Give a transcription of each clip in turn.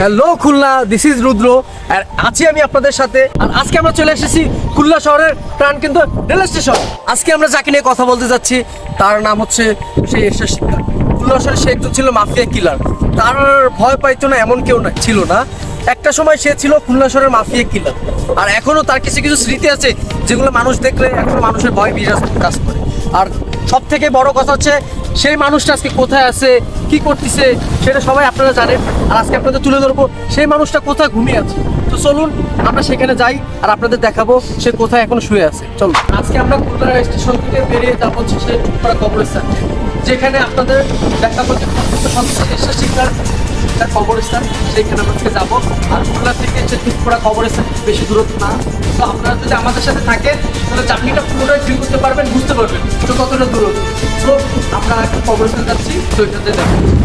Hello Khulna this is Rudra আর আছি আমি আপনাদের সাথে, আর আজকে আমরা চলে এসেছি খুলনা শহরের প্রাণ কিন্তু রেল স্টেশন। আজকে আমরা যাকে নিয়ে কথা বলতে যাচ্ছি, তার নাম হচ্ছে সেই এরশাদ শিকদার খুলনা শহরে সে একজন ছিল মাফিয়া কিলার। তার ভয় পাইতো না, এমন কেউ না, ছিল না। একটা সময় সে ছিল খুলনা শহরের মাফিয়া কিলার। আর এখনও তার কিছু কিছু স্মৃতি আছে, যেগুলো মানুষ দেখলে এখনও মানুষের ভয় বিরাজ কাজ করে। আর সব থেকে বড় কথা হচ্ছে সেই মানুষটা আজকে কোথায় আছে, কি করতেছে, সেটা সবাই আপনারা জানেন। আর আজকে আপনাদের তুলে ধরবো, সেই মানুষটা কোথায় ঘুমিয়ে আছে। তো চলুন, আমরা সেখানে যাই আর আপনাদের দেখাবো সে কোথায় এখন শুয়ে আছে। চলুন। আজকে আমরা খুলনা স্টেশন থেকে বেরিয়ে যাব সেই টুকরা কবরস্থান, যেখানে আপনাদের দেখাবো যে এসে শিক্ষার তার কবরস্থান সেইখানে আমরা যাব। আর খুলনা থেকে হচ্ছে টুকরা কবরস্থান, বেশি দূরত্ব না। তো আপনারা যদি আমাদের সাথে থাকেন, তাহলে চাকরিটা পুরোটাই ফিল করতে পারবেন, বুঝতে পারবেন তো কতটা দূরত্ব। আমরা একটা কবরস্থান যাচ্ছি তো এটাতে দেখো।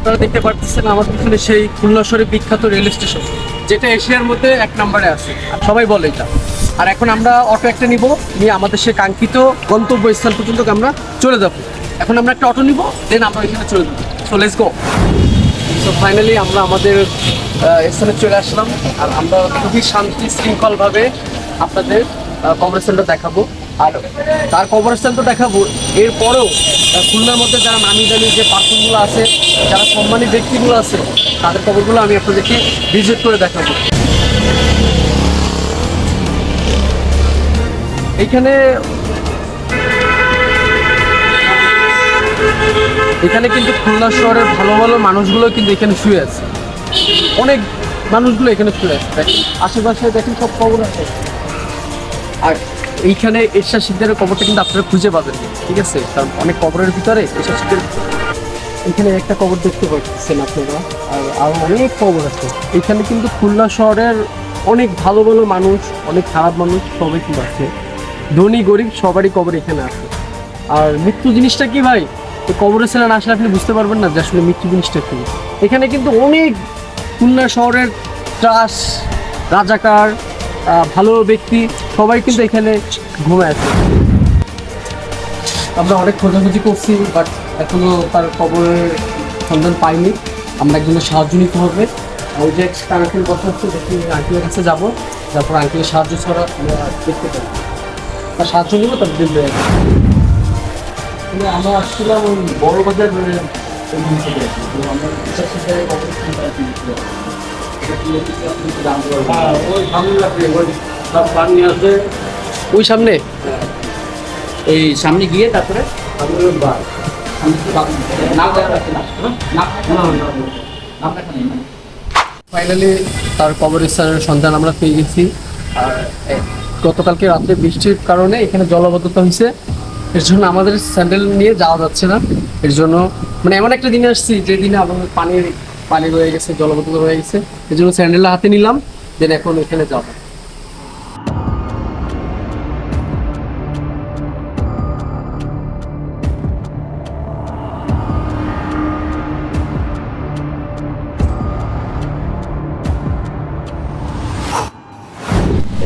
আপনারা দেখতে পাচ্ছেন আমার পিছনে সেই খুলনা শহরের বিখ্যাত রেল স্টেশন, যেটা এশিয়ার মধ্যে এক নম্বরে আছে। সবাই বলে এটা। আর এখন আমরা অটো একটা নিব, নিয়ে আমাদের সে কাঙ্ক্ষিত গন্তব্য স্থান পর্যন্ত আমরা চলে যাব। এখন আমরা একটা অটো নিব দেন আমরা এখানে চলে যাব। So let's go so finally আমরা আমাদের স্থানে চলে আসলাম। আর আমরা খুবই শান্তি শৃঙ্খলভাবে আপনাদের কবরস্থানটা দেখাবো। আর তার কবরস্থান তো দেখাবো। এরপরেও খুলনার মধ্যে যারা নামি দামি যে পার্সনগুলো আছে, যারা সম্মানী ব্যক্তিগুলো আছে, তাদের কবরগুলো আমি আপনাদেরকে ভিজিট করে দেখাবো। এখানে এখানে কিন্তু খুলনা শহরের ভালো ভালো মানুষগুলো কিন্তু এখানে শুয়ে আছে। অনেক মানুষগুলো এখানে শুয়ে আছে। দেখেন, আশেপাশে দেখেন সব কবর আছে। আর এইখানে এরশাদ শিকদারের কবরটা কিন্তু আপনারা খুঁজে পাবেন, ঠিক আছে? কারণ অনেক কবরের ভিতরে এরশাদ শিকদার এখানে একটা কবর দেখতে পাচ্ছেন আপনারা, আর আরও অনেক কবর আছে। এখানে কিন্তু খুলনা শহরের অনেক ভালো ভালো মানুষ, অনেক খারাপ মানুষ সবাই কিন্তু আছে। ধনী, গরিব সবারই কবর এখানে আছে। আর মৃত্যু জিনিসটা কি ভাই? তো কবরের ছেলে না আসলে আপনি বুঝতে পারবেন না যে আসলে মৃত্যু জিনিসটা কি। এখানে কিন্তু অনেক খুলনা শহরের ত্রাস, রাজাকার ভালো ব্যক্তি, সবাই কিন্তু এখানে ঘুমায় আছে। আমরা অনেক খোঁজাখুঁজি করছি বাট এখনও তার কবরের সন্ধান পাইনি। আমরা একজনের সাহায্য নিতে হবে। ওই যে একটা আঙ্কেল বসা হচ্ছে দেখি আঙ্কেলের কাছে যাব তারপর আঙ্কেলের সাহায্য ছাড়া আমরা দেখতে পাই তার সাহায্য নেব, তার দিন আমরা আসছিলাম ওই বড় বাজার। তো আমরা ওই সামনে? ওই সামনে গিয়ে তারপরে? ফাইনালি তার কবরস্থানের সন্ধান আমরা পেয়ে গেছি। আর গতকালকে রাত্রে বৃষ্টির কারণে এখানে জলবদ্ধতা হয়েছে। এর জন্য আমাদের স্যান্ডেল নিয়ে যাওয়া যাচ্ছে না। এর জন্য মানে এমন একটা দিনে আসছি যে দিনে আমাদের পানির পানি রয়ে গেছে, জলবদ্ধতা হয়ে গেছে। এই জন্য স্যান্ডেল হাতে নিলাম, দেন এখন এখানে যাব।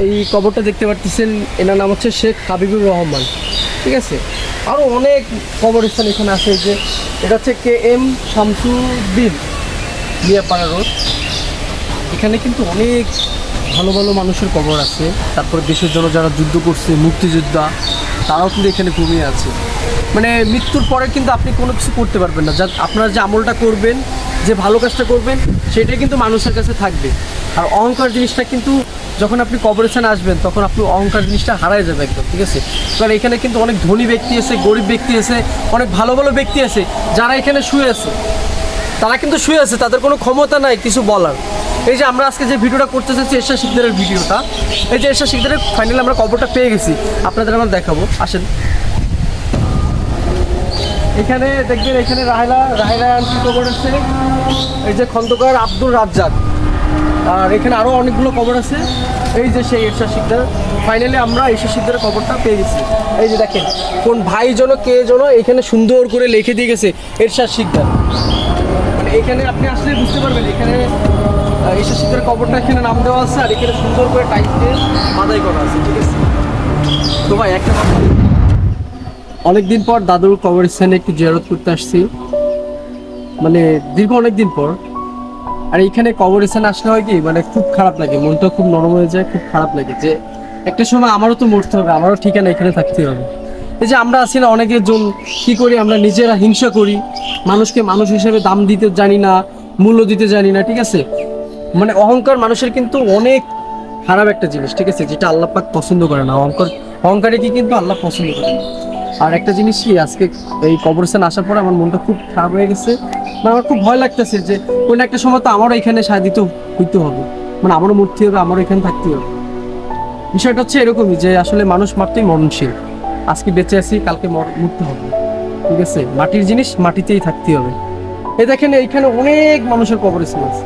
এই কবরটা দেখতে পাচ্ছেন এনার নাম হচ্ছে শেখ হাবিবুর রহমান, ঠিক আছে? আরও অনেক কবরস্থান এখানে আছে যে এটা হচ্ছে K M Shamsuddin. Miapara road. এখানে কিন্তু অনেক ভালো ভালো মানুষের কবর আছে। তারপরে দেশের জন্য যারা যুদ্ধ করছে, মুক্তিযোদ্ধা, তারাও কিন্তু এখানে ঘুমিয়ে আছে। মানে মৃত্যুর পরে কিন্তু আপনি কোনো কিছু করতে পারবেন না। যা আপনারা যে আমলটা করবেন, যে ভালো কাজটা করবেন, সেটাই কিন্তু মানুষের কাছে থাকবে। আর অহংকার জিনিসটা কিন্তু যখন আপনি কবরস্থানে আসবেন, তখন আপনি অহংকার জিনিসটা হারায় যাবে একদম, ঠিক আছে? কারণ এখানে কিন্তু অনেক ধনী ব্যক্তি আছে গরিব ব্যক্তি আছে অনেক ভালো ভালো ব্যক্তি আছে যারা এখানে শুয়ে আছে তারা কিন্তু শুয়ে আছে, তাদের কোনো ক্ষমতা নাই কিছু বলার। এই যে আমরা আজকে যে ভিডিওটা করতে চাচ্ছি এরশাদ শিকদারের ভিডিওটা, এই যে এরশাদ শিকদারের ফাইনালি আমরা কবরটা পেয়ে গেছি। আপনাদের আমরা দেখাবো। আসেন। এখানে দেখবেন এখানে রাহেলা রাহেলা আন্টি কবর আছে। এই যে খন্দকার আব্দুল রাজ্জাক। আর এখানে আরও অনেকগুলো কবর আছে। এই যে সেই এরশাদ শিকদার। ফাইনালি আমরা এরশাদ শিকদারের কবরটা পেয়ে গেছি। এই যে দেখেন, কোন ভাই যেন কে যেন এখানে সুন্দর করে লিখে দিয়ে গেছে, এরশাদ শিকদার। এখানে আপনি আসলে বুঝতে পারবেন, এখানে এরশাদ শিকদারের কবরটা এখানে নাম দেওয়া আছে আর এখানে সুন্দর করে টাইট দিয়ে বাধাই করা আছে, ঠিক আছে? তো ভাই, একটা কথা। অনেকদিন পর দাদুর কবরস্থানে একটু জিয়ারত করতে আসছি। মানে দীর্ঘ অনেক দিন পর। আর এইখানে কবরস্থানে আসলে হয় কি মানে খুব খারাপ লাগে, মনটা খুব নরম হয়ে যায়, খুব খারাপ লাগে যে একটা সময় আমারও তো মরতে হবে, আমারও ঠিকানা এখানে থাকতে হবে। এই যে আমরা আছি না অনেকের জন, কি করি আমরা? নিজেরা হিংসা করি। মানুষকে মানুষ হিসেবে দাম দিতে জানি না, মূল্য দিতে জানি না, ঠিক আছে? মানে অহংকার মানুষের কিন্তু অনেক খারাপ একটা জিনিস, ঠিক আছে? যেটা আল্লাহ পাক পছন্দ করে না। অহংকার অহংকারে কি কিন্তু আল্লাহ পছন্দ করে না। আর একটা জিনিস কি, আজকে এই কবরস্থান আসার পরে আমার মনটা খুব খারাপ হয়ে গেছে। মানে আমার খুব ভয় লাগতেছে যে, কোনো একটা সময় তো আমারও এখানে সাদিত হইতে হবে। মানে আমারও মূর্তি হবে, আমারও এখানে থাকতে হবে। বিষয়টা হচ্ছে এরকমই যে, আসলে মানুষ মাত্রই মরণশীল। আজকে বেঁচে আছি, কালকে মর- মরতে হবে। ঠিক আছে? মাটির জিনিস মাটিতেই থাকতে হবে। এই দেখেন, এইখানে অনেক মানুষের কবরস্থান আছে।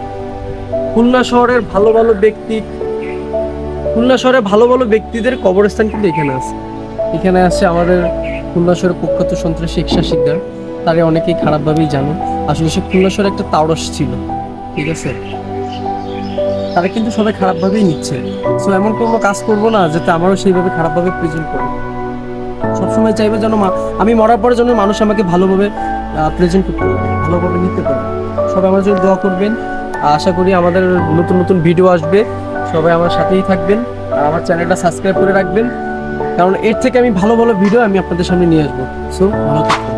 খুলনা শহরের ভালো ভালো ব্যক্তি খুলনা শহরে ভালো ভালো ব্যক্তিদের কবরস্থান কিন্তু এখানে আছে। এখানে আছে আমাদের খুলনা শহরের কুখ্যাত সন্ত্রাসী ইকশা শিকদার। তারে অনেকেই খারাপভাবেই জানে। আসলে সে খুলনা শহরে একটা তাওরস ছিল। ঠিক আছে? তারা কিন্তু সবাই খারাপভাবেই নিচ্ছে। সো এমন কোনো কাজ করব না যাতে আমারও সেইভাবে খারাপভাবে প্রেজেন্ট করে সবসময় চাইবে যেন মা- আমি মরার পরে যেন মানুষ আমাকে ভালোভাবে প্রেজেন্ট করতে পারে, ভালোভাবে নিতে পারে। সবাই আমার জন্য দোয়া করবেন। আশা করি আমাদের নতুন নতুন ভিডিও আসবে। সবাই আমার সাথেই থাকবেন আর আমার চ্যানেলটা সাবস্ক্রাইব করে রাখবেন। কারণ এর থেকে আমি ভালো ভালো ভিডিও আমি আপনাদের সামনে নিয়ে আসব। সো ভালো থাকবেন।